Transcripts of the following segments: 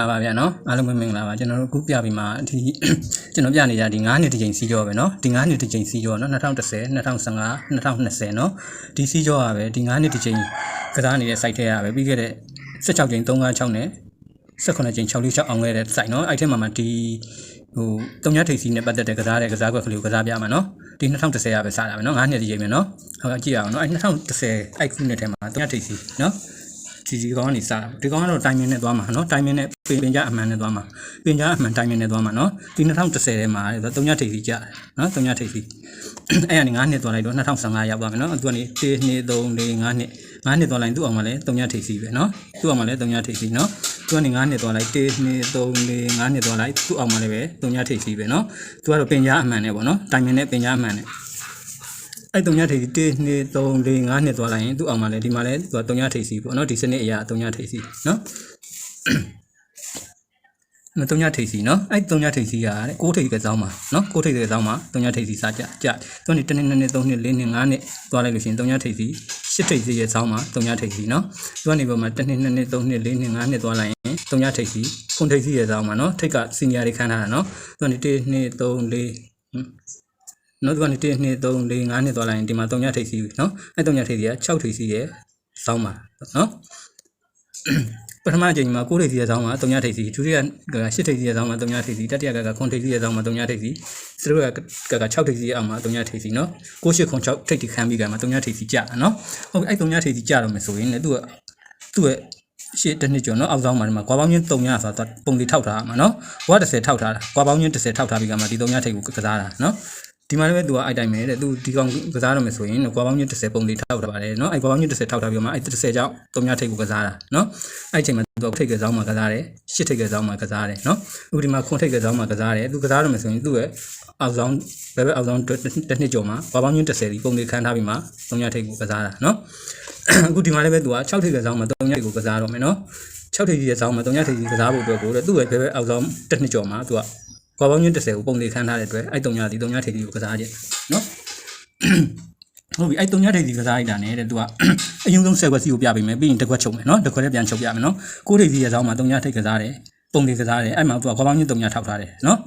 လာပါဗျာနော်အားလုံးပဲမင်္ဂလာပါကျွန်တော်တို့အခုပြပြီးမှဒီကျွန်တော်ပြနေကြဒီ9နှစ်တစ်ချိန်စီးကြောပဲနော်ဒီ9နှစ်တစ်ချိန်စီးကြောနော်2010 2015 2020နော်ဒီစီးကြောကပဲဒီ9နှစ်တစ်ချိန်ကစားနေတဲ့ site ထဲကပဲပြီးခဲ့တဲ့16ချိန်356နဲ့18ချိန်646အောင်ခဲ့တဲ့ site နော်အဲ့ထဲမှာမှဒီဟိုတုံညထိပ်စီနဲ့ပတ်သက်တဲ့ကစားတဲ့ကစားကွက်ကလေးကိုကစားပြမှာနော်ဒီ2010ကပဲစတာပဲနော်9နှစ်တစ်ချိန်ပဲနော်ဟုတ်ကဲ့ကြည့်အောင်နော်အဲ့2010အဲ့ခုနှစ်ထဲမှာတုံညထိပ်စီနော် ဒီဒီကောင်ကနေစတာဒီကောင်ကတော့တိုင်မင်းနဲ့သွားမှာနော်တိုင်မင်းနဲ့ပင်ပင်ကြအမှန်နဲ့သွားမှာပင်ကြအမှန်တိုင်မင်းနဲ့သွားမှာနော်ဒီ2010ထဲမှာ3ညထိပ်စီကြတယ်နော်3ညထိပ်စီအဲ့ကနေ9နှစ်သွားလိုက်တော့2015ရောက်သွားမယ်နော်သူကနေ1 2 3 4 5နှစ်9နှစ်သွားလိုက်သူ့အောင်မှာလဲ3ညထိပ်စီပဲနော်သူ့အောင်မှာလဲ3ညထိပ်စီနော်သူကနေ9နှစ်သွားလိုက်1 2 3 4 5နှစ်သွားလိုက်သူ့အောင်မှာလဲပဲ3ညထိပ်စီပဲနော်သူကတော့ပင်ကြအမှန်နဲ့ပေါ့နော်တိုင်မင်းနဲ့ပင်ကြအမှန်နဲ့ အဲ့တုံညထိပ်စီ1 2 3 4 5နှစ်သွားလိုက်ရင်သူ့အောင်မှာလဲဒီမှာလဲသူကတုံညထိပ်စီပေါ့နော်ဒီစနစ်အရာတုံညထိပ်စီနော်မတုံညထိပ်စီနော်အဲ့တုံညထိပ်စီကတဲ့ကိုးထိပ်ကစားမှာနော်ကိုးထိပ်ကစားမှာတုံညထိပ်စီစားကြကြသူကနေ1နှစ်2နှစ်3နှစ်4နှစ်5နှစ်သွားလိုက်လို့ရှိရင်တုံညထိပ်စီ8ထိပ်စီရဲ့စားမှာတုံညထိပ်စီနော်သူကနေပေါ်မှာ1နှစ်2နှစ်3နှစ်4နှစ်5နှစ်သွားလိုက်ရင်တုံညထိပ်စီခွန်ထိပ်စီရဲ့စားမှာနော်ထိပ်ကစင်ညာတွေခန်းထားတာနော်သူကနေ1 2 3 4 နောက်တစ်ခါနေ1 2 3 4 5နှစ်သွားလိုက်ရင်ဒီမှာ3ညထိပ်စီနော်အဲ3ညထိပ်စီက6ထိပ်စီရဲ့စောင်းပါနော်ပထမအချိန်မှာ9ထိပ်စီရဲ့စောင်းမှာ3ညထိပ်စီဒုတိယက8ထိပ်စီရဲ့စောင်းမှာ3ညထိပ်စီတတိယက9ထိပ်စီရဲ့စောင်းမှာ3ညထိပ်စီစတုကက6ထိပ်စီရဲ့အောက်မှာ3ညထိပ်စီနော်9 8 9 6ထိပ်တီခန်းပြီးကမှာ3ညထိပ်စီကြာနော်ဟုတ်ပြီအဲ3ညထိပ်စီကြာတော့မယ်ဆိုရင်လည်းသူကသူ့ရဲ့ရှေ့တစ်နှစ်ကျော်နော်အောက်ဆောင်မှာဒီမှာကွာပေါင်းချင်း3ညဆိုတာပုံလေးထောက်ထားမှာနော်ဘွား30ထောက်ထားတာကွာပေါင်းချင်း30ထောက်ထားပြီးကမှဒီ3ညထိပ်ကိုကစားတာနော် ဒီမှာလည်းပဲသူကအဲ့တိုင်းပဲတဲ့သူဒီကောင်ကစားရမယ်ဆိုရင်ကွာပေါင်းည30ပုံလေးထောက်ထားပါတယ်နော်အဲ့ကွာပေါင်းည30ထောက်ထားပြီးမှအဲ့30ကြောင့်သုံးညထိပ်ကိုကစားတာနော်အဲ့အချိန်မှာသူကထိပ်ကစားမှကစားတယ်ရှစ်ထိပ်ကစားမှကစားတယ်နော်အခုဒီမှာခွန်ထိပ်ကစားမှကစားတယ်သူကစားရမယ်ဆိုရင်သူ့ရဲ့အောက်ဆောင်ဘယ်ဘက်အောက်ဆောင်တစ်နှစ်ကျော်မှာကွာပေါင်းည30ဒီပုံလေးခန်းထားပြီးမှသုံးညထိပ်ကိုကစားတာနော်အခုဒီမှာလည်းပဲသူက6ထိပ်ကစားမှသုံးညထိပ်ကိုကစားတော့မယ်နော်6ထိပ်ကြီးရဲ့ဆောင်မှ3ညထိပ်ကြီးကစားဖို့အတွက်ကိုသူ့ရဲ့ဘယ်ဘက်အောက်ဆောင်တစ်နှစ်ကျော်မှာသူက ကွာပေါင်းချင်း30ကိုပုံလေးခန်းထားတဲ့အတွက်အဲ့3ညဒီ3ညထိပ်ကြီးကိုကစားကြတယ်နော်ဟုတ်ပြီအဲ့3ညထိပ်ကြီးကစားလိုက်တာနဲ့တဲ့သူကအရင်ဆုံးဆက်ကွက်စီကိုပြပေးမယ်ပြီးရင်တစ်ခွက်ချုပ်မယ်နော်တစ်ခွက်လည်းပြန်ချုပ်ပြမယ်နော်ကိုးထိပ်ကြီးရဲ့ဆောင်မှာ3ညထိပ်ကစားတယ်ပုံလေးကစားတယ်အဲ့မှာသူကကွာပေါင်းချင်း3ညထောက်ထားတယ်နော်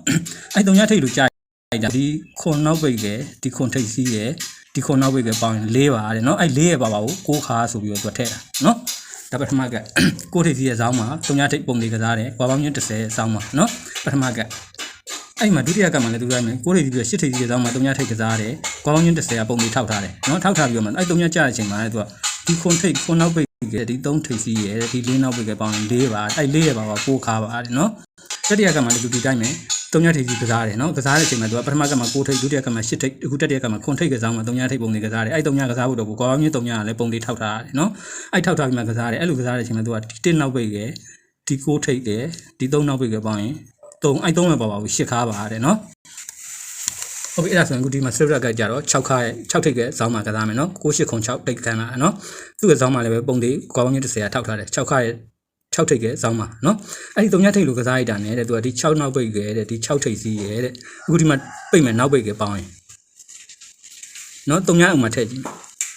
အဲ့3ညထိပ်လို့ကြာလိုက်တာဒီခွန်နောက်ပိတ်ကဒီခွန်ထိပ်စီးရယ်ဒီခွန်နောက်ပိတ်ကပေါင်းရင်၄ပါတဲ့နော်အဲ့၄ရဲ့ပါပါကိုကိုးခါဆိုပြီးတော့သူထည့်တာနော်ဒါပထမကကိုထိပ်စီရဲ့ဇောင်းမှာတုံညာထိပ်ပုံလေးကစားတယ်။ကွာပေါင်းချင်း30ဇောင်းမှာနော်ပထမက အဲ့မှာဒုတိယကမှလည်းသူတိုင်းမယ်ကိုထိပ်စီပြီးရှစ်ထိပ်စီရဲ့ဇောင်းမှာတုံညာထိပ်ကစားတယ်။ကွာပေါင်းချင်း30ကပုံလေးထောက်ထားတယ်နော်ထောက်ထားပြီးတော့မှအဲ့တုံညာကြတဲ့အချိန်မှာလည်းသူကဒီခွန်ထိပ်ခွန်နောက်ပိတ်ကဒီ3ထိပ်စီရဲ့ဒီ၄နောက်ပိတ်ကပေါင်းရင်၄ပါအဲ့၄ရဲ့ပါပါကိုခါပါတယ်နော်တတိယကမှလည်းသူဒီတိုင်းမယ်တုံညာထိပ်ကြီးကစားတယ်နော်ကစားတဲ့အချိန်မှာသူကပထမကမှ6ထိပ်ဒုတိယကမှ8ထိပ်အခုတတိယကမှ9ထိပ်ကစားမှာတုံညာထိပ်ပုံလေးကစားတယ်အဲ့တုံညာကစားဖို့တော့ကိုကောင်းကြီးတုံညာကလည်းပုံလေးထောက်ထားရတယ်နော်အဲ့ထောက်ထားပြီးမှကစားတယ်အဲ့လိုကစားတဲ့အချိန်မှာသူကဒီ1နောက်ပိတ်ကဒီ6ထိပ်ကဒီ3နောက်ပိတ်ကပေါင်းရင် 3အဲ့3ပဲပါပါဘူး8ခါပါတဲ့နော်ဟုတ်ပြီအဲ့ဒါဆိုရင်အခုဒီမှာ silver ကကြတော့6ခါရဲ့6ထိပ်ကဇောင်းမှာကစားမယ်နော်9806တိတ်ခန်းလာနော်သူ့ရဲ့ဇောင်းမှာလည်းပဲပုံလေးကောင်းကြီး30ကထောက်ထားတယ်6ခါရဲ့6ထိပ်ကဲစောင်းပါနော်အဲ့ဒီ3ညထိပ်လိုကစားရတာနဲ့တဲ့သူကဒီ6နောက်ပိတ်ကဲတဲ့ဒီ6ထိပ်စီးရဲတဲ့အခုဒီမှာပိတ်မယ်နောက်ပိတ်ကဲပေါင်းရင်နော်3ညအုံမှာထည့်ကြည့်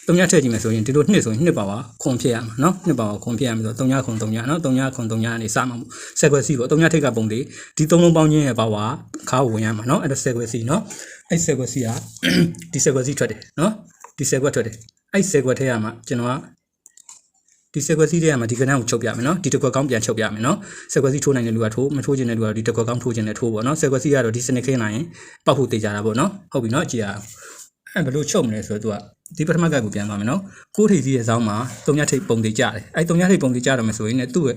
3ညထည့်ကြည့်မယ်ဆိုရင်ဒီလိုနှစ်ဆိုရင်နှစ်ပါပါခွန်ဖြစ်ရမှာနော်နှစ်ပါပါခွန်ဖြစ်ရမှာဆို3ညခွန်3ညနော်3ညခွန်3ညကနေစမှာပေါ့ဆက်ကွယ်စီပေါ့3ညထိပ်ကပုံလေးဒီ3လုံးပေါင်းချင်းရဲ့ပါပါခါဝင်ရမှာနော်အဲ့ဒါဆက်ကွယ်စီနော်အဲ့ဆက်ကွယ်စီကဒီဆက်ကွယ်စီထွက်တယ်နော်ဒီဆက်ကွယ်ထွက်တယ်အဲ့ဆက်ကွယ်ထဲရမှာကျွန်တော်ကဒီဆက်ကွက်စီးတဲ့မှာဒီကနန်းကိုချုပ်ပြမယ်နော်ဒီတစ်ခွက်ကောင်းပြန်ချုပ်ပြမယ်နော်ဆက်ကွက်စီးထိုးနိုင်တဲ့လူကထိုးမထိုးခြင်းတဲ့လူကဒီတစ်ခွက်ကောင်းထိုးခြင်းနဲ့ထိုးပေါ့နော်ဆက်ကွက်စီးကတော့ဒီစနစ်ခင်းနိုင်ရင်ပောက်ဖို့တေးကြတာပေါ့နော်ဟုတ်ပြီနော်ကြည်ရအောင် အဲဘယ်လိုချုပ်မလဲဆိုတော့သူကဒီပထမကကိုပြန်သွားမယ်နော်ကိုးထိပ်စီးရဲ့ဆောင်းမှာတုံညထိပ်ပုံတေးကြတယ်အဲတုံညထိပ်ပုံတေးကြတော့မယ်ဆိုရင်လည်းသူ့ရဲ့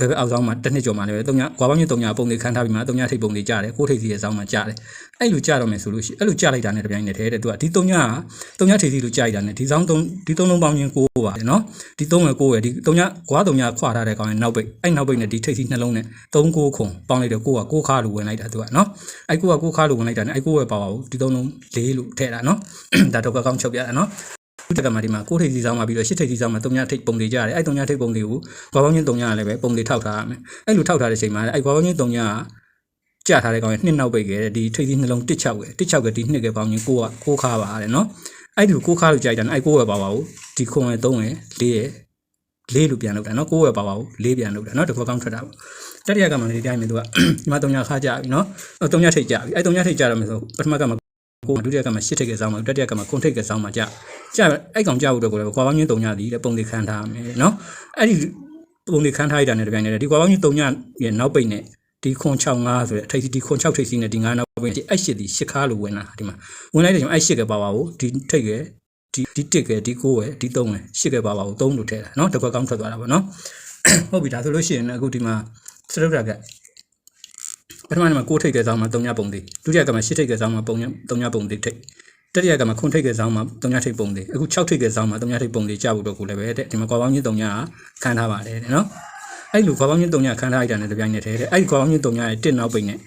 ဘယ်ဘက်အောက်ဆောင်မှာတစ်နှစ်ကျော်မှာလည်းတုံညကွာပေါင်းကြီးတုံညပုံလေးခန်းထားပြီးမှတုံညထိပ်ပုံလေးကြားတယ်ကိုးထိပ်စီရဲ့ဆောင်းမှာကြားတယ်အဲ့လိုကြားတော့မယ်ဆိုလို့ရှိအဲ့လိုကြားလိုက်တာနဲ့တပြိုင်နက်တည်းတဲ့သူကဒီတုံညကတုံညထိပ်စီလိုကြားလိုက်တာနဲ့ဒီဆောင်းတုံဒီတုံလုံးပေါင်းချင်းကိုးပါတယ်နော်ဒီသုံးဝယ်ကိုးရယ်ဒီတုံညကွာတုံညခွာထားတဲ့ကောင်ရဲ့နောက်ပိတ်အဲ့နောက်ပိတ်နဲ့ဒီထိပ်စီနှလုံးနဲ့3ကိုခုံပေါင်းလိုက်တော့ကိုးကကိုးခါလိုဝင်လိုက်တာသူကနော်အဲ့ကိုးကကိုးခါလိုဝင်လိုက်တာနဲ့အဲ့ကိုးဝယ်ပါပါဘူးဒီသုံးလုံးလေးလို့ထည့်တာနော်ဒါတော့ကောင်းချုပ်ပြတာနော် ခုတက်ကမှဒီမှာကိုထိပ်စီဆောင်မှာပြီးတော့ရှစ်ထိပ်စီဆောင်မှာတုံညာထိပ်ပုံတွေကြတယ်အဲ့တုံညာထိပ်ပုံတွေကိုကွာပေါင်းချင်းတုံညာကလည်းပဲပုံတွေထောက်ထားရမယ်အဲ့လိုထောက်ထားတဲ့ချိန်မှာအဲ့ကွာပေါင်းချင်းတုံညာကကြာထားတဲ့ကောင်ရဲ့နှစ်နောက်ပိတ်ခဲ့တဲ့ဒီထိပ်စီနှလုံးတစ်ချောက်ရဲ့တစ်ချောက်ကဒီနှစ်ကပေါင်းချင်းကိုကကိုခါပါတယ်နော်အဲ့ဒီကိုခါလို့ကြိုက်တာအဲ့ကိုပဲပါပါဘူးဒီခုံရဲ့3ရဲ့4ရဲ့လေးလို့ပြန်လုပ်တာနော်ကိုယ်ဝယ်ပါပါဘူးလေးပြန်လုပ်တာနော်တကွက်ကောင်းထွက်တာပေါ့တတိယကမှဒီတိုင်းပဲသူကဒီမှာတုံညာခါကြပြီနော်အဲတုံညာထိတ်ကြပြီအဲတုံညာထိတ်ကြတော့မယ်ဆိုပထမကမှ ကိုဒုတိယကမှရှစ်ထိတ်ကစောင်းမှာတတိယကမှခွန်ထိတ်ကစောင်းမှာကြကြအဲ့ကောင်ကြဖို့တော့ကိုလည်းကွာပေါင်းချင်းတုံညာဒီတဲ့ပုံလေးခံထားမယ်နော်အဲ့ဒီပုံလေးခံထားရတာနဲ့တပြိုင်တည်းဒီကွာပေါင်းချင်းတုံညာရဲ့နောက်ပိတ်နဲ့ဒီခွန်65ဆိုတဲ့အထိတ်ဒီခွန်6ထိတ်စီနဲ့ဒီ9နောက်ပိတ်ဒီအဲ့ရှစ်ဒီရှစ်ခါလို့ဝင်လာဒီမှာဝင်လိုက်တဲ့ချိန်အဲ့ရှစ်ကပါပါဘူးဒီထိတ်ကဒီဒီတစ်ကဒီကိုယ်ဒီ3ကရှစ်ကပါပါဘူး3လို့ထည့်တာနော်တကွက်ကောင်းထွက်သွားတာပေါ့နော်ဟုတ်ပြီဒါဆိုလို့ရှိရင်အခုဒီမှာစရုပ်တာက ပထမနေ့မှာ6ထိပ်ကစားမှာ3ညပုံသေးဒုတိယကမှာ10ထိပ်ကစားမှာပုံည3ညပုံသေးထိပ်တတိယကမှာ9ထိပ်ကစားမှာ3ညထိပ်ပုံသေးအခု6ထိပ်ကစားမှာ3ညထိပ်ပုံသေးကြဖို့တော့ကိုလည်းပဲတဲ့ဒီမှာကွာပေါင်းချင်း3ညကခန်းထားပါတယ်တဲ့နော်အဲ့လိုကွာပေါင်းချင်း3ညခန်းထားလိုက်တာနဲ့တပြိုင်နက်တည်းတဲ့အဲ့ဒီကွာပေါင်းချင်း3ညရဲ့တစ်နောက်ပိတ်နဲ့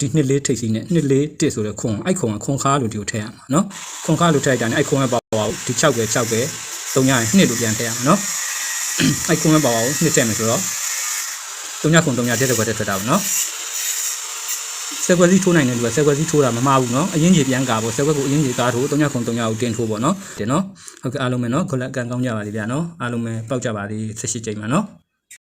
ဒီနှစ်လေးထိပ်စီနဲ့နှစ်လေးတစ်ဆိုတဲ့ခွန်အဲ့ခွန်ကခွန်ခါလို့ဒီကိုထည့်ရမှာနော်ခွန်ခါလို့ထည့်လိုက်တာနဲ့အဲ့ခွန်ကပါပါဒီ6ပဲ6ပဲ3ညရဲ့နှစ်လို့ပြန်ထည့်ရမှာနော်အဲ့ကုန်းမပါအောင်နှစ်ထည့်မယ်ဆိုတော့ 3ညခု3ညတက်တဲ့ကွက်တက်ထွက်တာပေါ့နော်ဆက်ကွက်စီထိုးနိုင်တဲ့လူကဆက်ကွက်စီထိုးတာမမှားဘူးနော်အရင်ကြီးပြန်ကာပေါ့ဆက်ကွက်ကိုအရင်ကြီးကားထိုး3ညခု3ညကိုတင်ထိုးပေါ့နော်တင်နော်ဟုတ်ကဲ့အားလုံးပဲနော်ခလက်ကန်ကောင်းကြပါလိမ့်ဗျာနော်အားလုံးပဲပောက်ကြပါလိ18ချိန်မှာနော်